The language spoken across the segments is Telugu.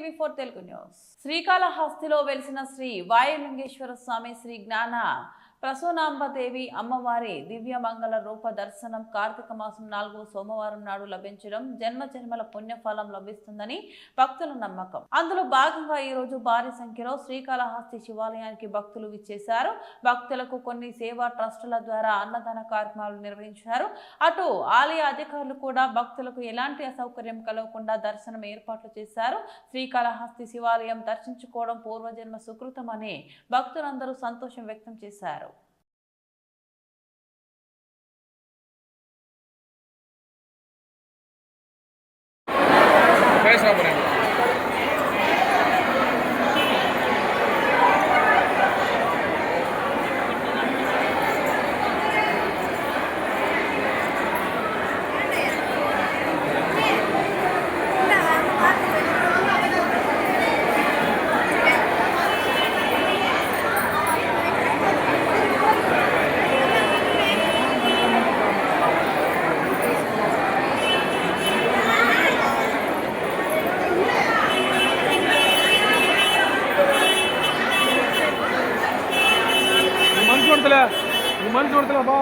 TV four Telugu news. శ్రీకాళహస్తిలో వెలిసిన శ్రీ వాయులింగేశ్వర స్వామి శ్రీ జ్ఞాన ప్రసూనాంబదేవి అమ్మవారి దివ్య మంగళ రూప దర్శనం కార్తీక మాసం నాలుగో సోమవారం నాడు లభించడం జన్మ జన్మల పుణ్యఫలం లభిస్తుందని భక్తుల నమ్మకం. అందులో భాగంగా ఈ రోజు భారీ సంఖ్యలో శ్రీకాళహస్తి శివాలయానికి భక్తులు విచ్చేశారు. భక్తులకు కొన్ని సేవా ట్రస్టుల ద్వారా అన్నదాన కార్యక్రమాలు నిర్వహించారు. అటు ఆలయ అధికారులు కూడా భక్తులకు ఎలాంటి అసౌకర్యం కలగకుండా దర్శనం ఏర్పాట్లు చేశారు. శ్రీకాళహస్తి శివాలయం దర్శించుకోవడం పూర్వజన్మ సుకృతమని భక్తులందరూ సంతోషం వ్యక్తం చేశారు. por eso, por உமன் தூரத்துலப்பா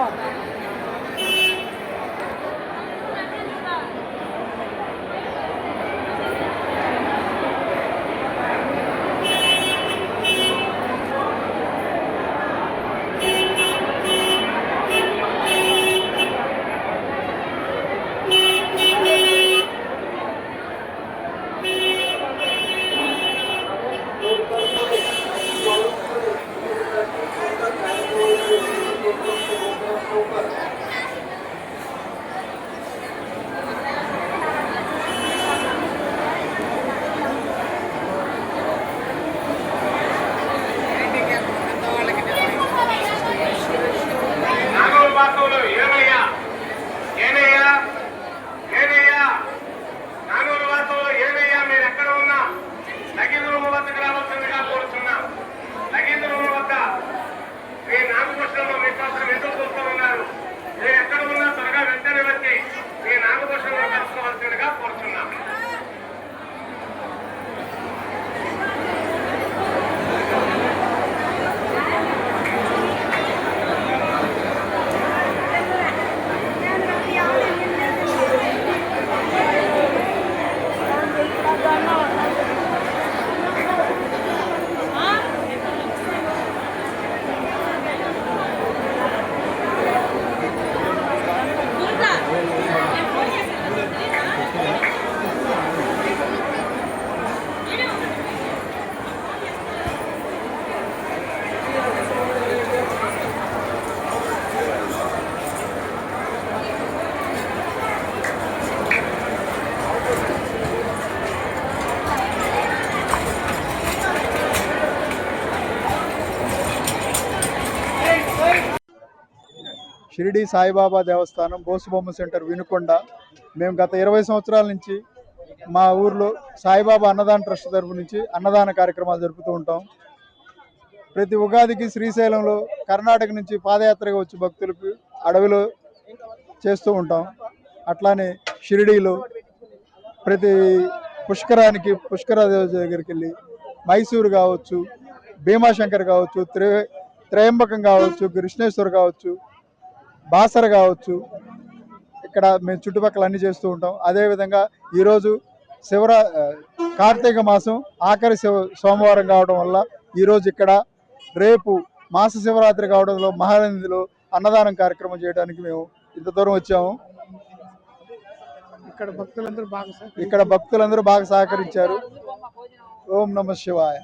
షిరిడి సాయిబాబా దేవస్థానం బోసుబొమ్మ సెంటర్ వినుకొండ. మేము గత ఇరవై సంవత్సరాల నుంచి మా ఊర్లో సాయిబాబా అన్నదాన ట్రస్ట్ తరపు నుంచి అన్నదాన కార్యక్రమాలు జరుపుతూ ఉంటాం. ప్రతి ఉగాదికి శ్రీశైలంలో కర్ణాటక నుంచి పాదయాత్రగా వచ్చి భక్తులకు అడవిలో చేస్తూ ఉంటాం. అట్లానే షిరిడీలో ప్రతి పుష్కరానికి పుష్కర దగ్గరికి వెళ్ళి మైసూరు కావచ్చు భీమాశంకర్ కావచ్చు త్రి త్రయంబకం కావచ్చు కృష్ణేశ్వర్ కావచ్చు బాసర కావచ్చు. ఇక్కడ మేము చుట్టుపక్కల అన్ని చేస్తూ ఉంటాం. అదేవిధంగా ఈరోజు శివరా కార్తీక మాసం ఆఖరి శివ సోమవారం కావడం వల్ల ఈరోజు ఇక్కడ రేపు మాస శివరాత్రి కావడంలో మహానందిలో అన్నదానం కార్యక్రమం చేయడానికి మేము ఇంత దూరం వచ్చాము. ఇక్కడ భక్తులందరూ బాగా ఇక్కడ భక్తులందరూ బాగా సహకరించారు. ఓం నమ శివాయ.